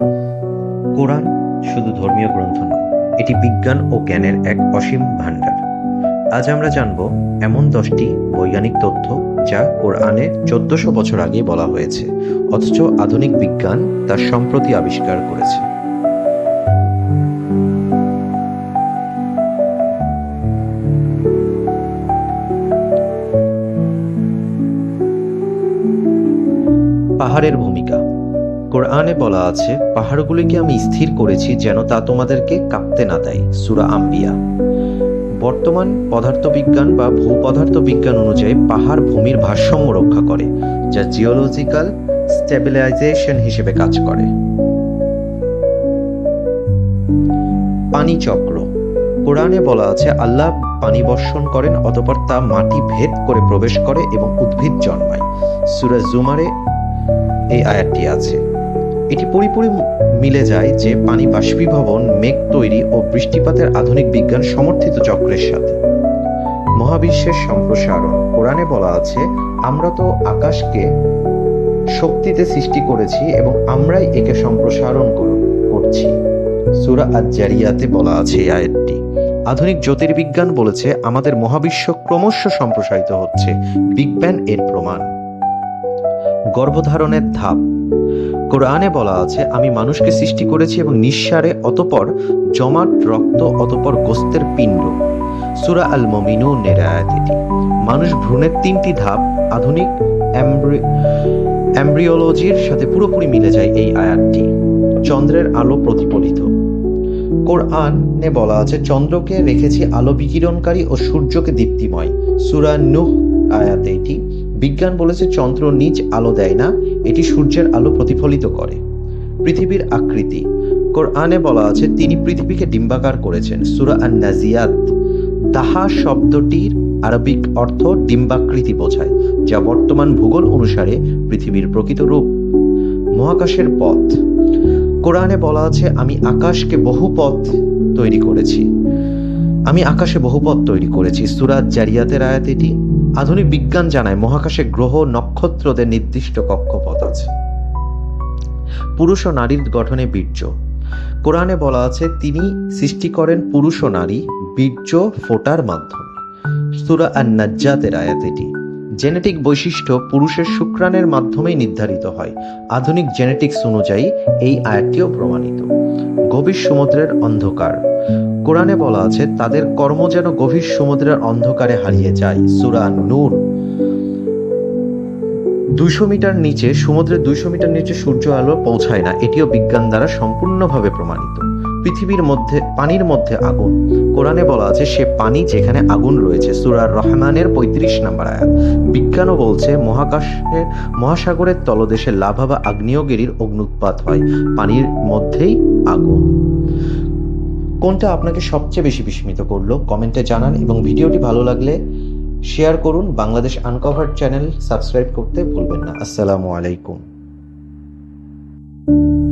কোরআন শুধু ধর্মীয় গ্রন্থ নয়, এটি বিজ্ঞান ও জ্ঞানের এক অসীম ভাণ্ডার। আজ আমরা জানব এমন দশটি বৈজ্ঞানিক তথ্য যা কোরআনে চোদ্দশো বছর আগে বলা হয়েছে, অথচ আধুনিক বিজ্ঞান তার সম্প্রতি আবিষ্কার করেছে। পাহাড়ের ভূমিকা কোরআনে বলা আছে, পাহাড়গুলিকে আমি স্থির করেছি যেন তা তোমাদেরকে কাঁপতে না দেয়, সুরা আম্বিয়া। বর্তমান পদার্থবিজ্ঞান বা ভূপদার্থ বিজ্ঞান অনুযায়ী পাহাড় ভূমির ভারসাম্য রক্ষা করে, যা জিওলজিক্যাল স্টেবিলাইজেশন হিসেবে কাজ করে। পানি চক্র কোরআনে বলা আছে, আল্লাহ পানি বর্ষণ করেন অতপর তা মাটি ভেদ করে প্রবেশ করে এবং উদ্ভিদ জন্মায়। সুরা জুমারে এই আয়াতটি আছে। এটি পরিপূর্ণ মিলে যায় যে পানি বাষ্পীভবন, মেঘ তৈরি ও বৃষ্টিপাতের আধুনিক বিজ্ঞান সমর্থিত চক্রের সাথে। মহাবিশ্বের সম্প্রসারণ। কোরআনে বলা আছে, আমরা তো আকাশকে শক্তিতে সৃষ্টি করেছি এবং আমরাই একে সম্প্রসারণ করছি। সুরা আজ-জারিয়াতে বলা আছে এই আয়াতটি। আধুনিক জ্যোতির্বিজ্ঞান বলেছে, আমাদের মহাবিশ্ব ক্রমশ সম্প্রসারিত হচ্ছে। বিগ ব্যাং এর প্রমাণ। গর্ভধারণের ধাপ। কোরআনে বলা আছে, আমি মানুষকে সৃষ্টি করেছি এবং নিঃসারে অতপর জমাট রক্ত, অতপর গোস্তের পিণ্ড। সুরা আল মমিনু নেরায়াত মানুষ ভ্রূণের তিনটি ধাপ, আধুনিক অ্যাম্ব্রিওলজির সাথে পুরোপুরি মিলে যায় এই আয়াতটি। চন্দ্রের আলো প্রতিফলিত। কোরআনে বলা আছে, চন্দ্রকে রেখেছি আলো বিকিরণকারী ও সূর্যকে দীপ্তিময়। সুরা নুহ আয়াতে এটি। বিজ্ঞান বলেছে চন্দ্র নিজ আলো দেয় না, এটি সূর্যের আলো প্রতিফলিত করে। পৃথিবীর আকৃতি। কোরআনে বলা আছে, তিনি পৃথিবীকে ডিম্বাকার করেছেন। সুরা আন নাজিয়াত তাহা শব্দটির আরবিক অর্থ ডিম্বাকৃতি বোঝায়, যা বর্তমান ভূগোল অনুসারে পৃথিবীর প্রকৃত রূপ। মহাকাশের পথ। কোরআনে বলা আছে, আমি আকাশকে বহু পথ তৈরি করেছি। আমি আকাশে বহুপথ তৈরি করেছি। সুরাত জারিয়াতের আয়াত এটি আধুনিক বিজ্ঞান জানায়, মহাকাশে গ্রহ নক্ষত্রদের নির্দিষ্ট কক্ষপথ আছে। পুরুষ ও নারীর গঠনে বীর্য। কোরআনে বলা আছে, তিনি সৃষ্টি করেন পুরুষ ও নারী বীর্য ফোটার মাধ্যমে। সুরা আর নাজ্জাতের আয়াত এটি জেনেটিক বৈশিষ্ট্য পুরুষের শুক্রাণের মাধ্যমেই নির্ধারিত হয়। আধুনিক জেনেটিক্স অনুযায়ী এই আয়াতটিও প্রমাণিত। গভীর সমুদ্রের অন্ধকার। কোরআনে বলা আছে, তাদের কর্ম যেন গভীর সমুদ্রের অন্ধকারে হারিয়ে যায়। সুরা নূর। দুইশো মিটার নিচে, সমুদ্রের দুইশো মিটার নিচে সূর্য আলো পৌঁছায় না, এটিও বিজ্ঞান দ্বারা সম্পূর্ণভাবে প্রমাণিত। পৃথিবীর মধ্যে, পানির মধ্যে আগুন। কোরআনে বলা আছে, সে পানি যেখানে আগুন রয়েছে। সুরার রহমানের পঁয়ত্রিশ নম্বর আয়াত। বিজ্ঞানও বলছে, মহাকাশের, মহাসাগরের তলদেশে লাভা বা আগ্নেয়গিরির অগ্নুৎপাত হয়। পানির মধ্যেই আগুন। কোনটা আপনাকে সবচেয়ে বেশি বিস্মিত করল? কমেন্টে জানান এবং ভিডিওটি ভালো লাগলে শেয়ার করুন। বাংলাদেশ আনকভার চ্যানেল সাবস্ক্রাইব করতে ভুলবেন না। আসসালামু আলাইকুম।